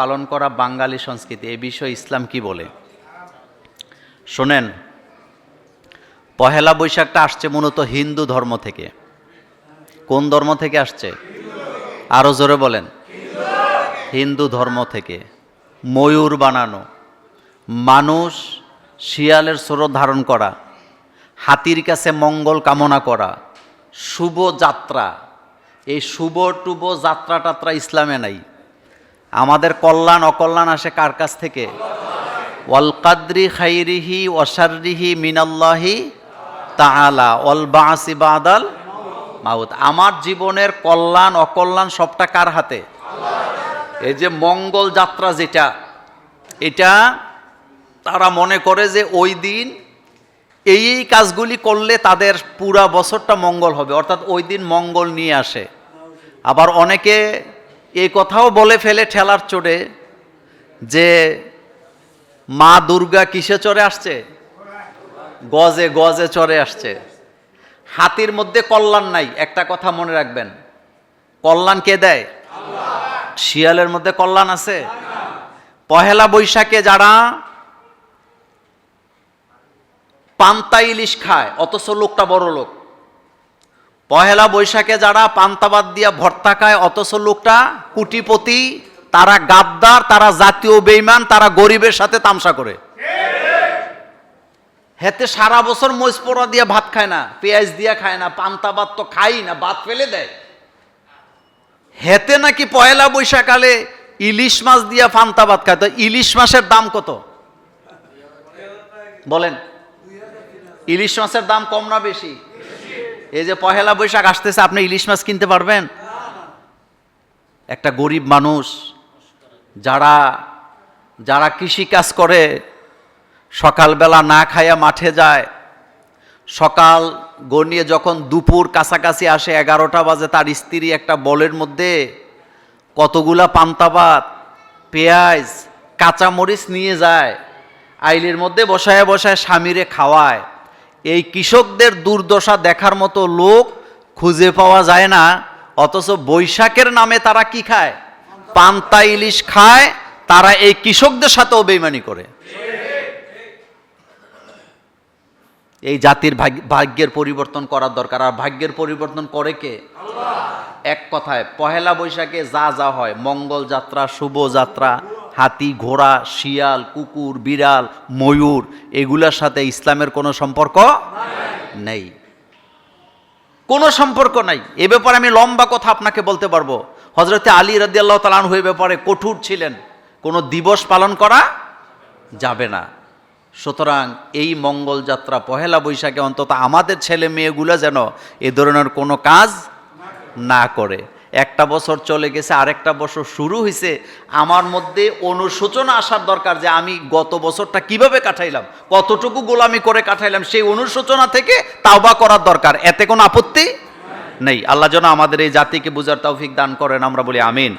পালন করা বাঙালি সংস্কৃতি, এই বিষয়ে ইসলাম কি বলে? শোনেন, পহেলা বৈশাখটা আসছে মূলত হিন্দু ধর্ম থেকে। কোন ধর্ম থেকে আসছে? আরও জোরে বলেন। হিন্দু ধর্ম থেকে। ময়ূর বানানো, মানুষ শিয়ালের স্বরূপ ধারণ করা, হাতির কাছে মঙ্গল কামনা করা, শুভ যাত্রা। এই শুভ টুভ যাত্রা টাত্রা ইসলামে নাই। আমাদের কল্যাণ, অকল্যাণ আসে কার কাছ থেকে? ওয়াল কাদ্রি খাইরিহি ওয়াসারিহি মিনাল্লাহি তাআলা, ওয়াল বাসি বাদাল মাউত। আমার জীবনের কল্যাণ, অকল্যাণ সবটা কার হাতে? এই যে মঙ্গল যাত্রা যেটা, এটা তারা মনে করে যে ওই দিন এই এই কাজগুলি করলে তাদের পুরা বছরটা মঙ্গল হবে, অর্থাৎ ওই দিন মঙ্গল নিয়ে আসে। আবার অনেকে এই কথাও বলে ফেলে ঠেলার চড়ে যে মা দুর্গা কিসে চড়ে আসছে? গজে গজে চড়ে আসছে। হাতির মধ্যে কল্যাণ নাই, একটা কথা মনে রাখবেন। কল্যাণ কে দেয়? শিয়ালের মধ্যে কল্যাণ আছে। পহেলা বৈশাখে যারা পান্তা ইলিশ খায়, অথচ লোকটা বড় লোক পহেলা বৈশাখে যারা পান্তাবাদ দিয়া ভর্তা খায়, অথচ লোকটা কুটিপতি, তারা গাদ্দার, তারা জাতীয় বেইমান তারা গরিবের সাথে তামসা করে। হেতে সারা বছর মরিচ পোড়া দিয়ে ভাত খায় না, পেঁয়াজ দিয়া খায় না পান্তাবাদ তো খাই না ভাত ফেলে দেয়। হেতে নাকি পয়লা বৈশাখালে ইলিশ মাছ দিয়া পান্তাবাদ খায়, তো ইলিশ মাছের দাম কত? বলেন। ইলিশ মাছের দাম কম না বেশি? এই যে পহেলা বৈশাখ আসতেছে, আপনি ইলিশ মাছ কিনতে পারবেন? একটা গরিব মানুষ, যারা যারা কৃষি কাজ করে, সকালবেলা না খাইয়া মাঠে যায়, সকাল গড়িয়ে যখন দুপুর কাছাকাছি আসে এগারোটা বাজে, তার স্ত্রী একটা বলের মধ্যে কতগুলা পান্তাবাত পেঁয়াজ, কাঁচামরিচ নিয়ে যায়, আইলের মধ্যে বসায় বসায় স্বামীরে খাওয়ায়। এই কৃষকদের দুর্দশা দেখার মতো লোক খুঁজে পাওয়া যায় না, অথচ বৈশাখের নামে তারা কি খায়? পান্তা ইলিশ খায়, তারা এই কৃষকদের সাথেও বেইমানি করে। এই জাতির ভাগ- ভাগ্যের পরিবর্তন করার দরকার। আর ভাগ্যের পরিবর্তন করে কে? এক কথায়, পহেলা বৈশাখে যা যা হয়, মঙ্গল যাত্রা, শুভ যাত্রা হাতি, ঘোড়া, শিয়াল, কুকুর, বিড়াল, ময়ূর, এগুলোর সাথে ইসলামের কোনো সম্পর্ক নেই। কোনো সম্পর্ক নাই। এ ব্যাপারে আমি লম্বা কথা আপনাকে বলতে পারব। হজরতে আলী রাদিয়াল্লাহ তালান হয়ে ব্যাপারে কঠোর ছিলেন। কোনো দিবস পালন করা যাবে না। সুতরাং এই মঙ্গল যাত্রা, পহেলা বৈশাখে অন্তত আমাদের ছেলে মেয়েগুলো যেন এ ধরনের কোনো কাজ না করে। একটা বছর চলে গেছে, আরেকটা বছর শুরু হয়েছে আমার মধ্যে অনুশোচনা আসার দরকার যে আমি গত বছরটা কীভাবে কাটাইলাম, কতটুকু গোলামি করে কাটাইলাম, সেই অনুশোচনা থেকে তাওবা করার দরকার। এতে কোনো আপত্তি নেই। আল্লাহ যেন আমাদের এই জাতিকে বুঝার তৌফিক দান করেন, আমরা বলি আমিন।